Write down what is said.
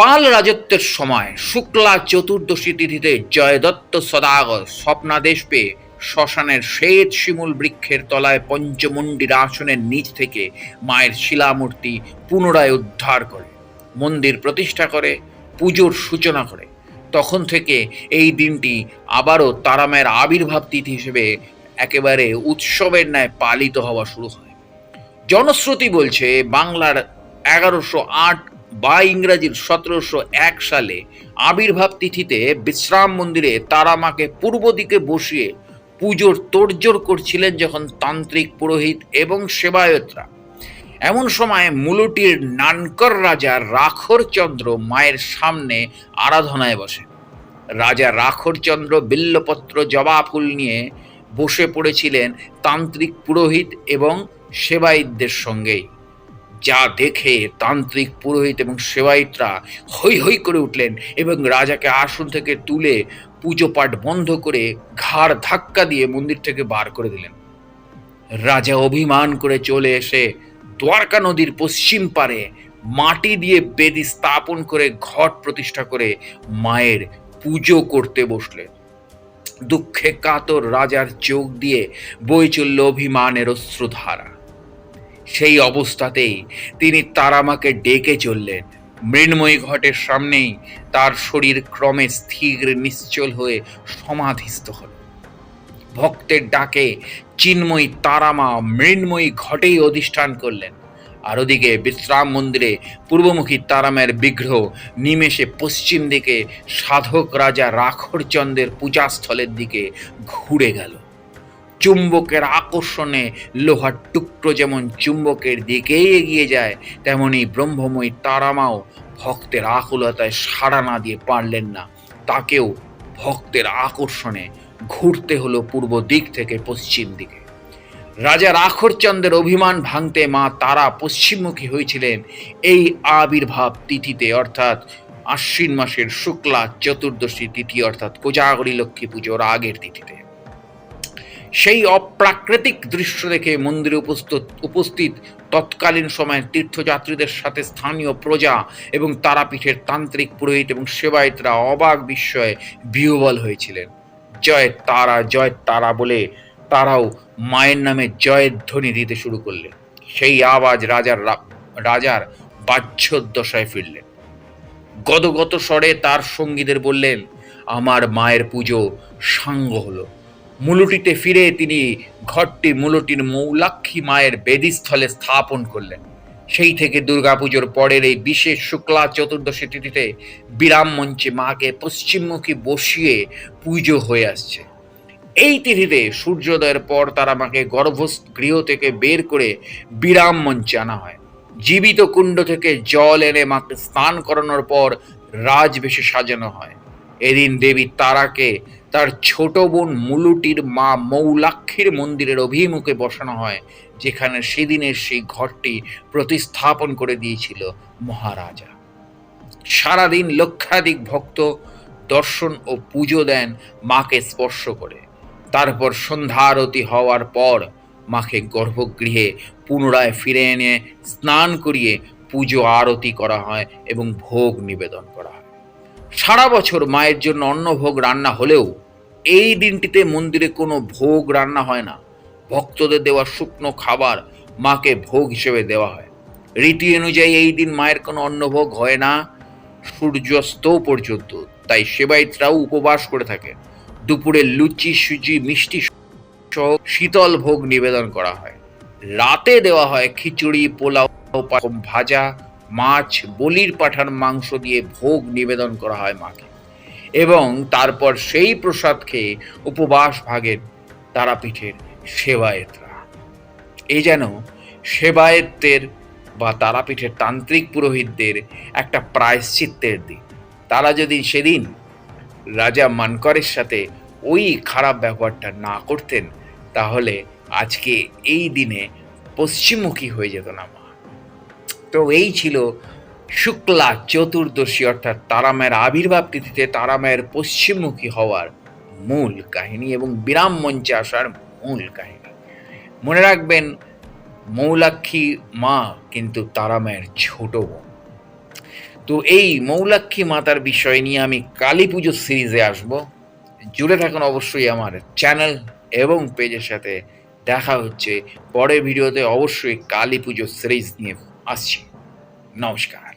পাল রাজত্বের সময় শুক্লা চতুর্দশী তিথিতে জয়দত্ত সদাগর স্বপ্নাদেশ পেয়ে শ্মশানের শ্বেত শিমুল বৃক্ষের তলায় পঞ্চমুণ্ডির আসনের নিচ থেকে মায়ের শিলামূর্তি পুনরায় উদ্ধার করে, মন্দির প্রতিষ্ঠা করে, পুজোর সূচনা করে। তখন থেকে এই দিনটি আবারও তারামায়ের আবির্ভাব তিথি হিসেবে একেবারে উৎসবের ন্যায় পালিত হওয়া শুরু হয়। জনশ্রুতি বলছে বাংলার এগারোশো আট বা ইংরাজির সতেরোশো এক সালে আবির্ভাব তিথিতে বিশ্রাম মন্দিরে তারা মাকে পূর্ব দিকে বসিয়ে পুজোর তোড়জোড় করছিলেন যখন তান্ত্রিক পুরোহিত এবং সেবায়তরা। এমন সময় মুলুটির নানকর রাজা রাখরচন্দ্র মায়ের সামনে আরাধনায় বসে। রাজা রাখরচন্দ্র বিল্লপত্র জবা ফুল নিয়ে বসে পড়েছিলেন তান্ত্রিক পুরোহিত এবং সেবায়িতদের সঙ্গেই। যা দেখে তান্ত্রিক পুরোহিত এবং সেবায়িতরা হৈ হৈ করে উঠলেন এবং রাজাকে আসন থেকে তুলে পুজো পাঠ বন্ধ করে ঘাড় ধাক্কা দিয়ে মন্দির থেকে বার করে দিলেন। রাজা অভিমান করে চলে এসে দ্বারকা নদীর পশ্চিম পারে মাটি দিয়ে বেদি স্থাপন করে ঘট প্রতিষ্ঠা করে মায়ের পুজো করতে বসলেন। দুঃখে কাতর রাজার চোখ দিয়ে বই চলল অভিমানের অশ্রুধারা। সেই অবস্থাতেই তিনি তারামাকে ডেকে চললেন। মৃন্ময়ী ঘটের সামনেই তার শরীর ক্রমে স্থির, নিশ্চল হয়ে সমাধিস্থ হল। ভক্তের ডাকে চিন্ময়ী তারামা মৃন্ময়ী ঘটেই অধিষ্ঠান করলেন। আর ওদিকে বিশ্রাম মন্দিরে পূর্বমুখী তারামের বিগ্রহ নিমেষে পশ্চিম দিকে সাধক রাজা রাখরচন্দ্রের পূজাস্থলের দিকে ঘুরে গেল। চুম্বকের আকর্ষণে লোহার টুকরো যেমন চুম্বকের দিকেই এগিয়ে যায়, তেমনি ব্রহ্মময়ী তারামাও ভক্তের আকুলতায় সাড়া না দিয়ে পারলেন না। তাকেও ভক্তের আকর্ষণে ঘুরতে হলো পূর্ব দিক থেকে পশ্চিম দিকে। রাজা রাখরচন্দ্রের অভিমান ভাঙতে মা তারা পশ্চিমমুখী হয়েছিলেন এই আবির্ভাব তিথিতে, অর্থাৎ আশ্বিন মাসের শুক্লা চতুর্দশী তিথি, অর্থাৎ কোজাগরী লক্ষ্মী পুজোর আগের তিথিতে। সেই অপ্রাকৃতিক দৃশ্য দেখে মন্দিরে উপস্থিত উপস্থিত তৎকালীন সময়ে তীর্থযাত্রীদের সাথে স্থানীয় প্রজা এবং তারাপীঠের তান্ত্রিক পুরোহিত এবং সেবায়তরা অবাক বিস্ময়ে বিহবল হয়েছিলেন। জয় তারা জয় তারা বলে তারাও মায়ের নামে জয়ের ধ্বনি দিতে শুরু করলেন। সেই আওয়াজ রাজার রাজার বাহ্যদশায় ফিরলেন। গদগত স্বরে তার সঙ্গীদের বললেন, আমার মায়ের পুজো সাঙ্গ হলো। মুলুটিতে ফিরে তিনি ঘরটি মুলুটির মৌলাক্ষী মায়ের বেদিস্থলে স্থাপন করলেন। সেই থেকে দুর্গাপুজোর পরের এই বিশেষ শুক্লা চতুর্দশী তিথিতে বিরাম মঞ্চে মাকে পশ্চিমমুখী বসিয়ে পুজো হয়ে আসছে। এই তিথিতে সূর্যোদয়ের পর তারা মাকে গর্ভস্থ গৃহ থেকে বের করে বিরাম মঞ্চে আনা হয়। জীবিত কুণ্ড থেকে জল এনে মাকে স্নান করানোর পর রাজবেশে সাজানো হয়। এদিন দেবী তারাকে তার ছোট বোন মুলুটির মা মৌলাক্ষীর মন্দিরের অভিমুখে বসানো হয়, যেখানে সেদিনের সেই ঘরটি প্রতিস্থাপন করে দিয়েছিল মহারাজা। সারাদিন লক্ষাধিক ভক্ত দর্শন ও পুজো দেন মাকে স্পর্শ করে। তারপর সন্ধ্যা আরতি হওয়ার পর মাকে গর্ভগৃহে পুনরায় ফিরে এনে স্নান করিয়ে পুজো আরতি করা হয় এবং ভোগ নিবেদন করা হয়। সারা বছর মায়ের জন্য অন্নভোগ রান্না হলেও এই দিনটিতে মন্দিরে কোনো ভোগ রান্না হয় না। ভক্তদের দেওয়া শুকনো খাবার মাকে ভোগ হিসেবে দেওয়া হয়। রীতি অনুযায়ী এই দিন মায়ের কোনো অন্নভোগ হয় না। সূর্যাস্ত পর্যন্ত, তাই সেবায়িতরাও উপবাস করে থাকে দুপুরে লুচি, সুজি, মিষ্টি সহ শীতল ভোগ নিবেদন করা হয়। রাতে দেওয়া হয় খিচুড়ি, পোলাও ভাজা মাছ বলির পাঠার মাংস দিয়ে ভোগ নিবেদন করা হয় মাকে। এবং তারপর সেই প্রসাদ খেয়ে উপবাস ভাগের তারাপীঠের সেবায়েতরা। এই যেন সেবায়েতদের বা তারাপীঠের তান্ত্রিক পুরোহিতদের একটা প্রায়শ্চিত্তের দিন। তারা যদি সেদিন রাজা মানকরের সাথে ওই খারাপ ব্যবহারটা না করতেন, তাহলে আজকে এই দিনে পশ্চিমমুখী হয়ে যেত না তো এই ছিল শুক্লা চতুর্দশী, অর্থাৎ তারামায়ের আবির্ভাব তিথিতে তারামায়ের পশ্চিমমুখী হওয়ার মূল কাহিনী এবং বিরাম মঞ্চে আসার মূল কাহিনী। মনে রাখবেন, মৌলাক্ষী মা কিন্তু তারামায়ের ছোট বোন। তো এই মৌলাক্ষী মাতার বিষয় নিয়ে আমি কালী পুজোর সিরিজে আসব। জুড়ে থাকুন অবশ্যই আমার চ্যানেল এবং পেজের সাথে। দেখা হচ্ছে পরের ভিডিওতে। অবশ্যই কালী পুজোর সিরিজ নিয়ে আসছি নমস্কার